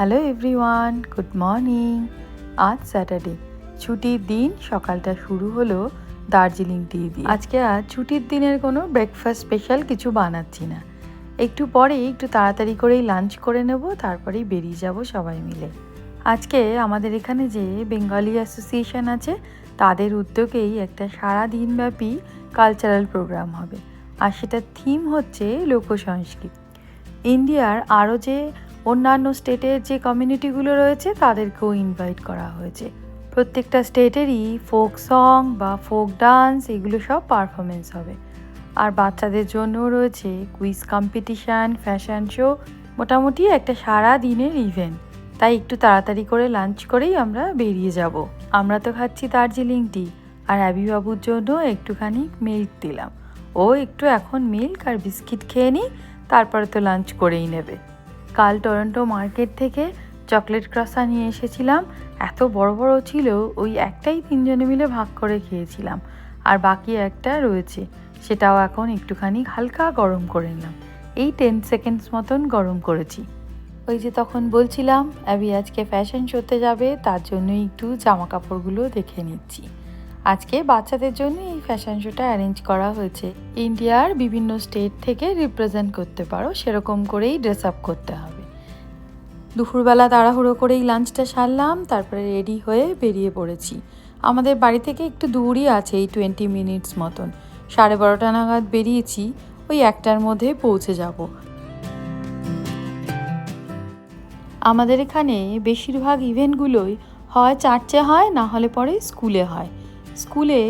Hello everyone good morning আজ Saturday ছুটির দিন সকালটা শুরু হলো দার্জিলিং টি দিয়ে। আজকে আর ছুটির দিনের কোনো ব্রেকফাস্ট স্পেশাল কিছু বানাচ্ছি না। একটু পরেই একটু তাড়াতাড়ি করেই লাঞ্চ করে নেব, তারপরেই বেরিয়ে যাব সবাই মিলে। আজকে আমাদের এখানে যে বেঙ্গলি অ্যাসোসিয়েশন আছে, তাদের উদ্যোগেই একটা সারা দিনব্যাপী কালচারাল প্রোগ্রাম হবে। আর সেটার থিম হচ্ছে লোকসংস্কৃতি। ইন্ডিয়ার আরও যে অন্যান্য স্টেটের যে কমিউনিটিগুলো রয়েছে, তাদেরকেও ইনভাইট করা হয়েছে। প্রত্যেকটা স্টেটেরই ফোক সং বা ফোক ডান্স এগুলো সব পারফরমেন্স হবে। আর বাচ্চাদের জন্যও রয়েছে কুইজ কম্পিটিশান ফ্যাশন শো মোটামুটি একটা সারা দিনের ইভেন্ট তাই একটু তাড়াতাড়ি করে লাঞ্চ করেই আমরা বেরিয়ে যাব। আমরা তো খাচ্ছি দার্জিলিং টি আর অ্যাবি বাবুর জন্য একটুখানি মিল্ক দিলাম। ও একটু এখন মিল্ক আর বিস্কিট খেয়ে নিই, তারপরে তো লাঞ্চ করেই নেবে। কাল টরন্টো মার্কেট থেকে চকলেট ক্রসা নিয়ে এসেছিলাম। এত বড় বড় ছিল, ওই একটাই তিনজনে মিলে ভাগ করে খেয়েছিলাম। আর বাকি একটা রয়েছে, সেটাও এখন একটুখানি হালকা গরম করে নিলাম। এই টেন সেকেন্ডস মতন গরম করেছি। ওই যে তখন বলছিলাম অ্যাবি আজকে ফ্যাশন শোতে যাবে, তার জন্য একটু জামা কাপড়গুলো দেখে নিচ্ছি। আজকে বাচ্চাদের জন্য এই ফ্যাশন শোটা অ্যারেঞ্জ করা হয়েছে। ইন্ডিয়ার বিভিন্ন স্টেট থেকে রিপ্রেজেন্ট করতে পারো, সেরকম করেই ড্রেস আপ করতে হবে। দুপুরবেলা তাড়াহুড়ো করেই লাঞ্চটা সারলাম, তারপরে রেডি হয়ে বেরিয়ে পড়েছি। আমাদের বাড়ি থেকে একটু দূরই আছে, এই টোয়েন্টি মিনিটস মতন। সাড়ে বারোটা নাগাদ বেরিয়েছি, ওই একটার মধ্যে পৌঁছে যাব। আমাদের এখানে বেশিরভাগ ইভেন্টগুলোই হয় চার্চে হয়, না হলে পরে স্কুলে হয়। স্কুলে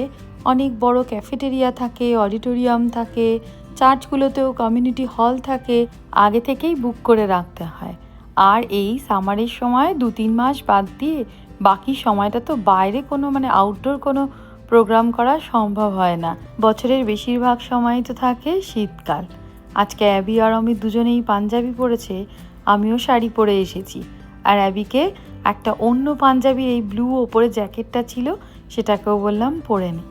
অনেক বড় ক্যাফেটেরিয়া থাকে, অডিটোরিয়াম থাকে, চার্চগুলোতেও কমিউনিটি হল থাকে, আগে থেকেই বুক করে রাখতে হয়। আর এই সামারের সময় দু তিন মাস বাদ দিয়ে বাকি সময়টা তো বাইরে কোনো মানে আউটডোর কোনো প্রোগ্রাম করা সম্ভব হয় না। বছরের বেশিরভাগ সময় তো থাকে শীতকাল। আজকে অ্যাবি আর আমি দুজনেই পাঞ্জাবি পরেছে, আমিও শাড়ি পরে এসেছি। আর অ্যাবিকে একটা অন্য পাঞ্জাবির এই ব্লু ওপরে জ্যাকেটটা ছিল, সেটাকেও বললাম পরে নে।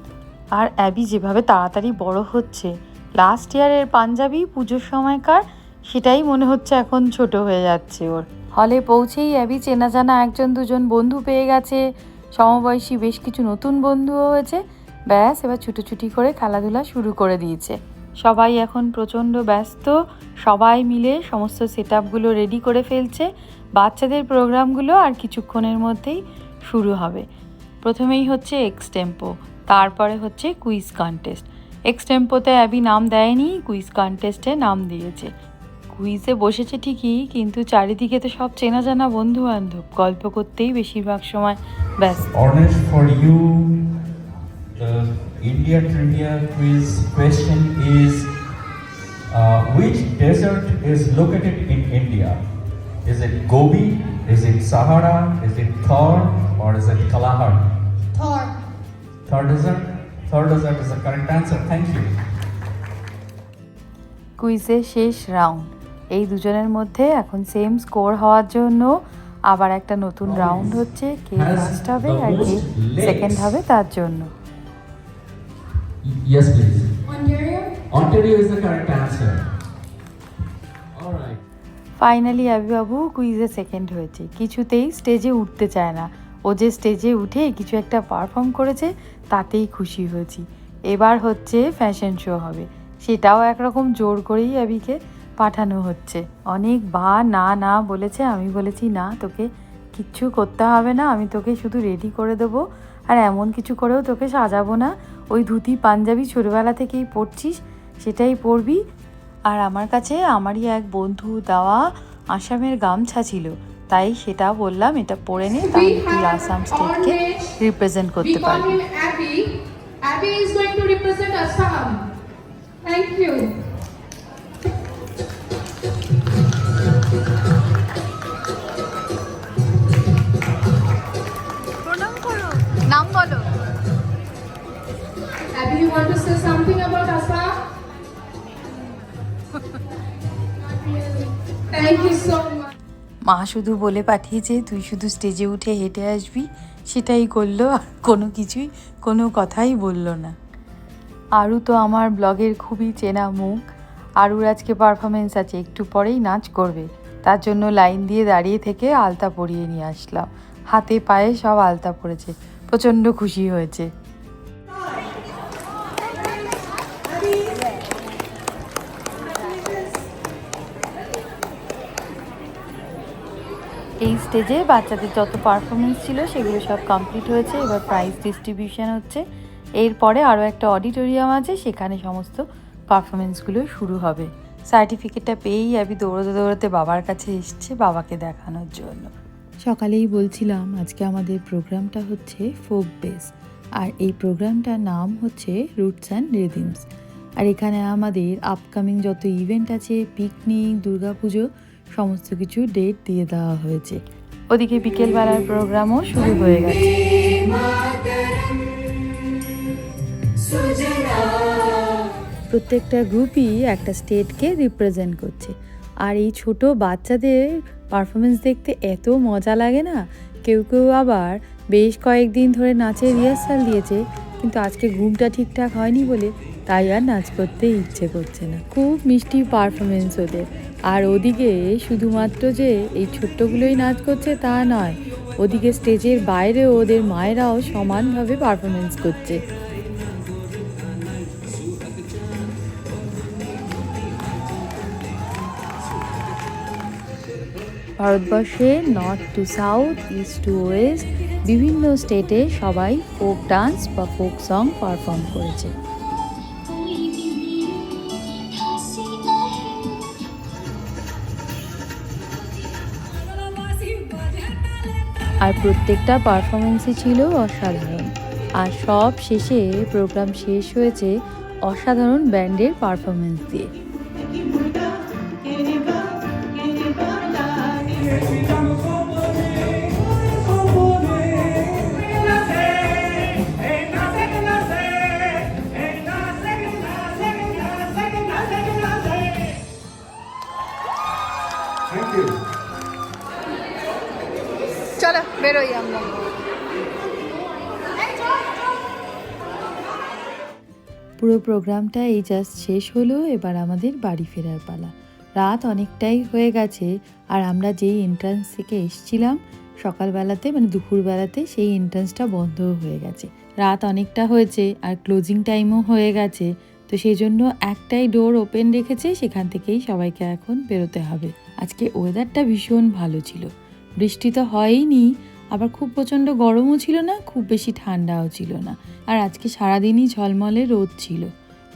আর অ্যাবি যেভাবে তাড়াতাড়ি বড় হচ্ছে লাস্ট ইয়ারের পাঞ্জাবি পুজোর সময়কার, সেটাই মনে হচ্ছে এখন ছোট হয়ে যাচ্ছে ওর। হলে পৌঁছেই অ্যাবি চেনা জানা একজন দুজন বন্ধু পেয়ে গেছে। সমবয়সী বেশ কিছু নতুন বন্ধুও হয়েছে। ব্যাস, এবার ছুটোছুটি করে খেলাধুলা শুরু করে দিয়েছে। সবাই এখন প্রচণ্ড ব্যস্ত। সবাই মিলে সমস্ত সেট আপগুলো রেডি করে ফেলছে। বাচ্চাদের প্রোগ্রামগুলো আর কিছুক্ষণের মধ্যেই শুরু হবে। প্রথমেই হচ্ছে এক্সটেম্পো তারপরে হচ্ছে কুইজ কন্টেস্ট এক্সটেম্পোতে অ্যাবি নাম দেয়নি কুইজ কন্টেস্টে নাম দিয়েছে। কুইজে বসেছে ঠিকই, কিন্তু চারিদিকে তো সব চেনা জানা বন্ধু বান্ধব গল্প করতেই বেশিরভাগ সময় ব্যস্ত। India trivia quiz question is uh, Which desert is located in India? Is it Gobi? Is it Sahara? Is it Thor? Or is it Kalahari? Thor. Thor desert? Thor desert is the correct answer. Thank you. কুইজের শেষ round এই দুজনের মধ্যে এখন same score হওয়ার জন্য আবার একটা নতুন রাউন্ড হচ্ছে কে ফার্স্ট হবে আর কে সেকেন্ড হবে তার জন্য Yes, please. Ontario. Ontario is the correct answer. All right. Finally আবিবাবু কুইজে সেকেন্ড হয়েছে কিছুতেই স্টেজে উঠতে চায় না ও যে স্টেজে উঠে কিছু একটা পারফর্ম করেছে তাতেই খুশি হয়েছি এবার হচ্ছে ফ্যাশন শো হবে সেটাও একরকম জোর করেই আবিকে পাঠানো হচ্ছে অনেক বা না না বলেছে আমি বলেছি না তোকে কিচ্ছু করতে হবে না আমি তোকে শুধু রেডি করে দেবো আর এমন কিছু করেও তোকে সাজাবো না ওই ধুতি পাঞ্জাবি ছোটোবেলা থেকেই পরছিস সেটাই পরবি আর আমার কাছে আমারই এক বন্ধু দেওয়া আসামের গামছা ছিল তাই সেটা বললাম এটা পরে নে তাহলে তুই আসাম স্টেটকে রিপ্রেজেন্ট করতে পারবি Abby. Is going to represent Assam. Thank you. Something about Assam? Thank you so much. মা শুধু বলে পাঠিয়েছে, তুই শুধু স্টেজে উঠে হেঁটে আসবি। সেটাই করল, আর কোনো কিছুই, কোনো কথাই বলল না। আরও তো আমার ব্লগের খুবই চেনা মুখ। আরুর আজকে পারফরমেন্স আছে, একটু পরেই নাচ করবে। তার জন্য লাইন দিয়ে দাঁড়িয়ে থেকে আলতা পরিয়ে নিয়ে আসলাম। হাতে পায়ে সব আলতা পড়েছে, প্রচণ্ড খুশি হয়েছে। এই স্টেজে বাচ্চাদের যত পারফরমেন্স ছিল সেগুলো সব কমপ্লিট হয়েছে, এবার প্রাইজ ডিস্ট্রিবিউশন হচ্ছে। এরপরে আরও একটা অডিটোরিয়াম আছে, সেখানে সমস্ত পারফরমেন্সগুলো শুরু হবে। সার্টিফিকেটটা পেয়েই আমি দৌড়তে দৌড়াতে বাবার কাছে এসছে, বাবাকে দেখানোর জন্য। সকালেই বলছিলাম, আজকে আমাদের প্রোগ্রামটা হচ্ছে ফোক বেস আর এই প্রোগ্রামটার নাম হচ্ছে রুটস অ্যান্ড রিদিমস আর এখানে আমাদের আপকামিং যত ইভেন্ট আছে পিকনিক দুর্গাপুজো সমস্ত কিছু ডেট দিয়ে দেওয়া হয়েছে। ওদিকে বিকেলবেলার প্রোগ্রামও শুরু হয়ে গেছে। প্রত্যেকটা গ্রুপই একটা স্টেটকে রিপ্রেজেন্ট করছে। আর এই ছোট বাচ্চাদের পারফরমেন্স দেখতে এত মজা লাগে না? কেউ কেউ আবার বেশ কয়েকদিন ধরে নাচের রিহার্সাল দিয়েছে, কিন্তু আজকে ঘুমটা ঠিকঠাক হয়নি বলে তাই আর নাচ করতে ইচ্ছে করছে না। খুব মিষ্টি পারফরমেন্স ওদের। আর ওদিকে শুধুমাত্র যে এই ছোট্টগুলোই নাচ করছে তা নয়, ওদিকে স্টেজের বাইরেও ওদের মায়েরাও সমানভাবে পারফরমেন্স করছে। ভারতবর্ষে north to south, east to west বিভিন্ন স্টেটে সবাই ফোক ডান্স বা ফোক সং পারফর্ম করেছে। আর প্রত্যেকটা পারফরমেন্সই ছিল অসাধারণ। আর সব শেষে প্রোগ্রাম শেষ হয়েছে অসাধারণ ব্যান্ডের পারফরমেন্স দিয়ে। বেরোই আমরা। পুরো প্রোগ্রামটা এই জাস্ট শেষ হলো, এবার আমাদের বাড়ি ফেরার পালা। রাত অনেকটাই হয়ে গেছে, আর আমরা যেই এন্ট্রান্স থেকে এসছিলাম, সকালবেলাতে মানে দুপুরবেলাতে, সেই এন্ট্রান্সটা বন্ধ হয়ে গেছে। রাত অনেকটা হয়েছে, আর ক্লোজিং টাইমও হয়ে গেছে, তো সেই জন্য একটাই ডোর ওপেন রেখেছে, সেখান থেকেই সবাইকে এখন বেরোতে হবে। আজকে ওয়েদারটা ভীষণ ভালো ছিল। বৃষ্টি তো হয়ইনি আবার খুব প্রচণ্ড গরমও ছিল না, খুব বেশি ঠান্ডাও ছিল না। আর আজকে সারাদিনই ঝলমলে রোদ ছিল।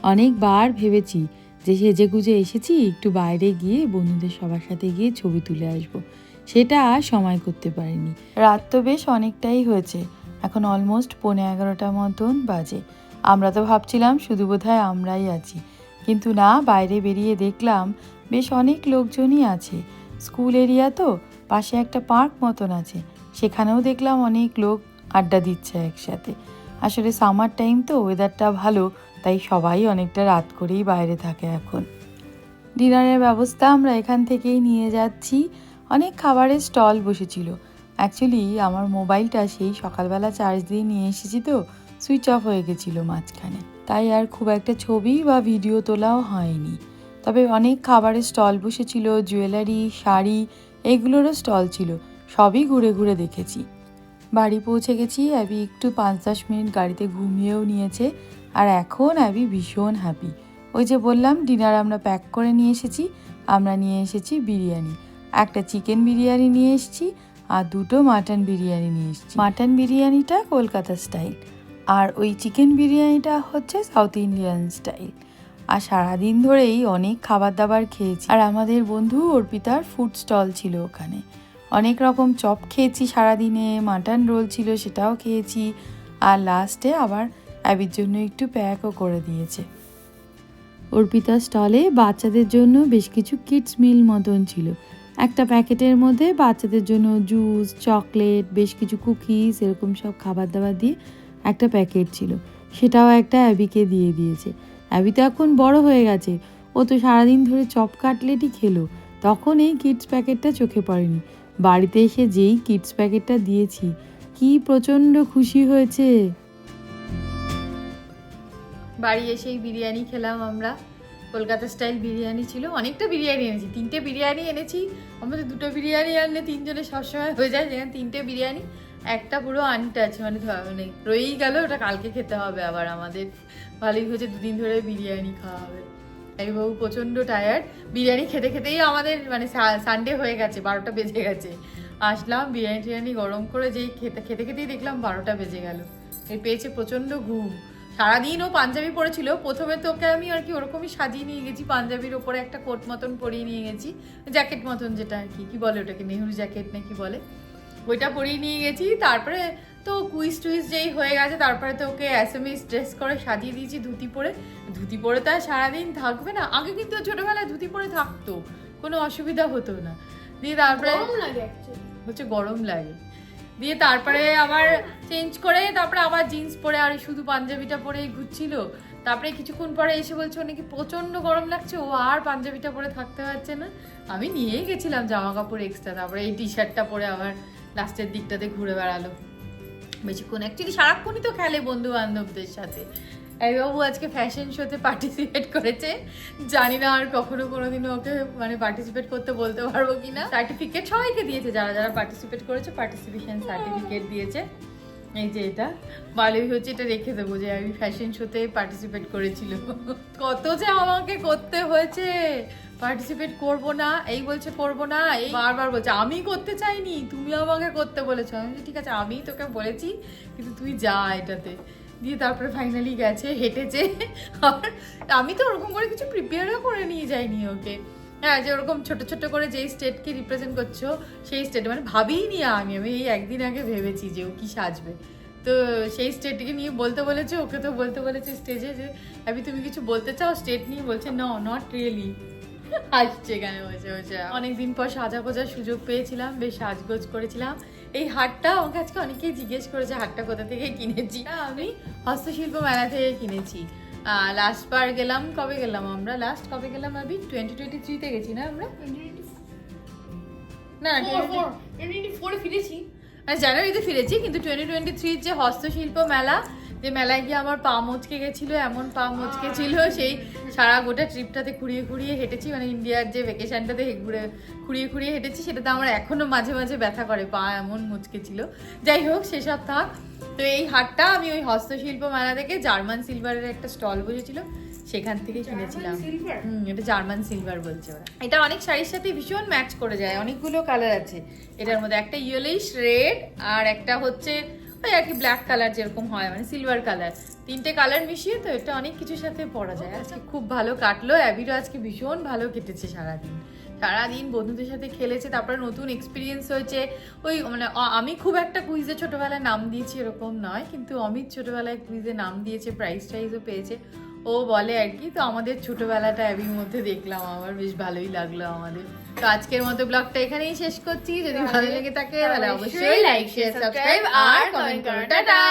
অনেকবার ভেবেছি যে সেজে গুজে এসেছি, একটু বাইরে গিয়ে বন্ধুদের সবার সাথে গিয়ে ছবি তুলে আসব। সেটা আর সময় করতে পারিনি। রাত তো বেশ অনেকটাই হয়েছে। এখন অলমোস্ট পৌনে এগারোটা মতন বাজে। আমরা তো ভাবছিলাম শুধু বোধহয় আমরাই আছি। কিন্তু না, বাইরে বেরিয়ে দেখলাম বেশ অনেক লোকজনই আছে। স্কুল এরিয়া তো, পাশে একটা পার্ক মতন আছে। সেখানেও দেখলাম অনেক লোক আড্ডা দিচ্ছে একসাথে। আসলে সামার টাইম তো ওয়েদারটা ভালো, তাই সবাই অনেকটা রাত করেই বাইরে থাকে এখন। ডিনারের ব্যবস্থা আমরা এখান থেকেই নিয়ে যাচ্ছি। অনেক খাবারের স্টল বসেছিল। অ্যাকচুয়ালি আমার মোবাইলটা সেই সকালবেলা চার্জ দিয়ে নিয়ে এসেছি তো সুইচ অফ হয়ে গেছিল মাঝখানে। তাই আর খুব একটা ছবি বা ভিডিও তোলাও হয়নি। তবে অনেক খাবারের স্টল বসেছিল জুয়েলারি শাড়ি, এগুলোরও স্টল ছিল। সবই ঘুরে ঘুরে দেখেছি। বাড়ি পৌঁছে গেছি, অ্যাবি একটু পাঁচ দশ মিনিট গাড়িতে ঘুমিয়েও নিয়েছে আর এখন অ্যাবি ভীষণ হ্যাপি ওই যে বললাম ডিনার আমরা প্যাক করে নিয়ে এসেছি, আমরা নিয়ে এসেছি বিরিয়ানি। একটা চিকেন বিরিয়ানি নিয়ে এসেছি আর দুটো মাটন বিরিয়ানি নিয়ে এসেছি। মাটন বিরিয়ানিটা কলকাতা স্টাইল আর ওই চিকেন বিরিয়ানিটা হচ্ছে সাউথ ইন্ডিয়ান স্টাইল আর সারাদিন ধরেই অনেক খাবার দাবার খেয়েছি। আর আমাদের বন্ধু অর্পিতার ফুড স্টল ছিল ওখানে। অনেক রকম চপ খেয়েছি সারাদিনে মাটন রোল ছিল সেটাও খেয়েছি, আর লাস্টে আবার অ্যাবির জন্য একটু প্যাকও করে দিয়েছে। অর্পিতা স্টলে বাচ্চাদের জন্য বেশ কিছু কিডস মিল মতন ছিল। একটা প্যাকেটের মধ্যে বাচ্চাদের জন্য জুস চকলেট বেশ কিছু কুকিজ এরকম সব খাবার দাবার দিয়ে একটা প্যাকেট ছিল। সেটাও একটা অ্যাবিকে দিয়ে দিয়েছে। অ্যাবি তো এখন বড় হয়ে গেছে। ও তো সারাদিন ধরে চপ কাটলেটই খেলো। তখন এই কিডস প্যাকেটটা চোখে পড়েনি। বাড়িতে এসে যেই কিডস প্যাকেটটা দিয়েছি, কি প্রচণ্ড খুশি হয়েছে। বাড়ি এসেই বিরিয়ানি খেলাম আমরা। কলকাতা স্টাইল বিরিয়ানি ছিল, অনেকটা বিরিয়ানি এনেছি, তিনটে বিরিয়ানি এনেছি। আমাদের দুটো বিরিয়ানি আনলে তিনজনে সবসময় হয়ে যায়, যেখানে তিনটে বিরিয়ানি, একটা পুরো আনটাচ মানে মানে রয়েই গেল, ওটা কালকে খেতে হবে আবার আমাদের। ভালোই হয়েছে, দুদিন ধরে বিরিয়ানি খাওয়া হবে। বাবু প্রচণ্ড টায়ার্ড বিরিয়ানি খেতে খেতেই আমাদের মানে সানডে হয়ে গেছে, বারোটা বেজে গেছে। আসলাম, বিরিয়ানি টিরিয়ানি গরম করে যেই খেতে খেতে খেতেই দেখলাম বারোটা বেজে গেল। এই পেয়েছে প্রচণ্ড ঘুম। সারাদিন ও পাঞ্জাবি পরেছিল। প্রথমে তো ওকে আমি আর কি ওরকমই সাজিয়ে নিয়ে গেছি, পাঞ্জাবির ওপরে একটা কোট মতন পরিয়ে নিয়ে গেছি। জ্যাকেট মতন যেটা আর কি কি বলে ওটাকে নেহরু জ্যাকেট না কি বলে? ওইটা পরিয়ে নিয়ে গেছি। তারপরে তো কুইজ টুইজ যেই হয়ে গেছে তারপরে তো ওকে এস এম ড্রেস করে সাজিয়ে দিয়েছি ধুতি পরে। ধুতি পরে তো আর সারাদিন থাকবে না আগে কিন্তু ছোটবেলায় ধুতি পরে থাকতো কোনো অসুবিধা হতো না। দিয়ে তারপরে হচ্ছে গরম লাগে। দিয়ে তারপরে আবার চেঞ্জ করে তারপরে আবার জিন্স পরে আর শুধু পাঞ্জাবিটা পরেই ঘুরছিল। তারপরে কিছুক্ষণ পরে এসে বলছে ও নাকি প্রচণ্ড গরম লাগছে ও আর পাঞ্জাবিটা পরে থাকতে পারছে না। আমি নিয়েই গেছিলাম জামা কাপড় এক্সট্রা তারপরে এই টি শার্টটা পরে আবার লাস্টের দিকটাতে ঘুরে বেড়ালো। বেশিক্ষণ অ্যাকচুয়ালি সারাক্ষণই তো খেলে বন্ধু বান্ধবদের সাথে। বাবু আজকে ফ্যাশন শোতে পার্টিসিপেট করেছে। জানি না আর কখনো কোনোদিনও ওকে মানে পার্টিসিপেট করতে বলতে পারব কিনা। সার্টিফিকেট সবাইকে দিয়েছে, যারা যারা পার্টিসিপেট করেছে পার্টিসিপেশন সার্টিফিকেট দিয়েছে। এই যে এটা ভালোই হচ্ছে এটা রেখে দেবো যে আমি ফ্যাশন শোতে পার্টিসিপেট করেছিল। কত যে আমাকে করতে হয়েছে পার্টিসিপেট করব না, এই বলছে করব না, এই বারবার বলছে, আমি করতে চাইনি, তুমি আমাকে করতে বলেছ। আমি ঠিক আছে, আমি তোকে বলেছি, কিন্তু তুই যা এটাতে। দিয়ে তারপরে ফাইনালি গেছে, হেঁটেছে। আর আমি তো ওরকম করে কিছু প্রিপেয়ারও করে নিয়ে যাইনি ওকে। হ্যাঁ যে ওরকম ছোট ছোট করে যেই স্টেটকে রিপ্রেজেন্ট করছ, সেই স্টেট মানে ভাবিই নি আমি আমি এই একদিন আগে ভেবেছি যে ও কি সাজবে। তো সেই স্টেটকে নিয়ে বলতে বলেছে, ওকে তো বলতে বলেছে স্টেজে যে, আমি তুমি কিছু বলতে চাও? স্টেট নিয়ে বলছে নো নট রিয়েলি আসছে গানে বসে বসে। অনেকদিন পর সাজা গোজার সুযোগ পেয়েছিলাম, বেশ সাজগোজ করেছিলাম। এই হারটা আমাকে আজকে অনেকেই জিজ্ঞেস করেছে, হারটা কোথা থেকে কিনেছি? তা আমি হস্তশিল্প মেলা থেকে কিনেছি। লাস্ট বার গেলাম কবে গেলাম আমরা? লাস্ট কবে গেলাম আমি? টোয়েন্টি টোয়েন্টি থ্রিতে গেছি না আমরা? না Four, four. 2024 এ ফিরেছি। জানুয়ারিতে ফিরেছি কিন্তু টোয়েন্টি টোয়েন্টি থ্রির যে হস্তশিল্প মেলা যে মেলায় গিয়ে আমার পা মচকে গেছিল এমন পা মচকে ছিল সেই সারা গোটা ট্রিপটাতে খুঁড়িয়ে খুঁড়িয়ে হেঁটেছি। মানে ইন্ডিয়ার যে ভেকেশনটাতে ঘুরে খুঁড়িয়ে খুঁড়িয়ে হেঁটেছি সেটাতে আমার এখনও মাঝে মাঝে ব্যথা করে পা এমন মুচকে ছিল। যাই হোক সেসব থাক। তো এই হাটটা আমি ওই হস্তশিল্প মেলা থেকে জার্মান সিলভারের একটা স্টল বসেছিল সেখান থেকে কিনেছিলাম। হুম এটা জার্মান সিলভার বলছে ওরা। এটা অনেক শাড়ির সাথে ভীষণ ম্যাচ করে যায় অনেকগুলো কালার আছে। এটার মধ্যে একটা ইয়েলোইশ রেড আর একটা হচ্ছে ওই আর কি ব্ল্যাক কালার যেরকম হয় মানে সিলভার কালার তিনটে কালার মিশিয়ে তো এটা অনেক কিছুর সাথে পরা যায়। আজকে খুব ভালো কাটলো অ্যাবিরও আজকে ভীষণ ভালো কেটেছে সারাদিন। সারাদিন বন্ধুদের সাথে খেলেছে, তারপরে নতুন এক্সপিরিয়েন্স হয়েছে। ওই মানে আমি খুব একটা কুইজে ছোটবেলায় নাম দিয়েছি এরকম নয়, কিন্তু অমিত ছোটোবেলায় কুইজে নাম দিয়েছে প্রাইজ টাইজও পেয়েছে। ও বলে আর কি, তো আমাদের ছোটোবেলাটা অ্যাবির মধ্যে দেখলাম, আমার বেশ ভালোই লাগল আমাদের। তো আজকের মতো ব্লগটা এখানেই শেষ করছি। যদি ভালো লেগে থাকে তাহলে অবশ্যই লাইক শেয়ার সাবস্ক্রাইব আর কমেন্ট করো। টাটা!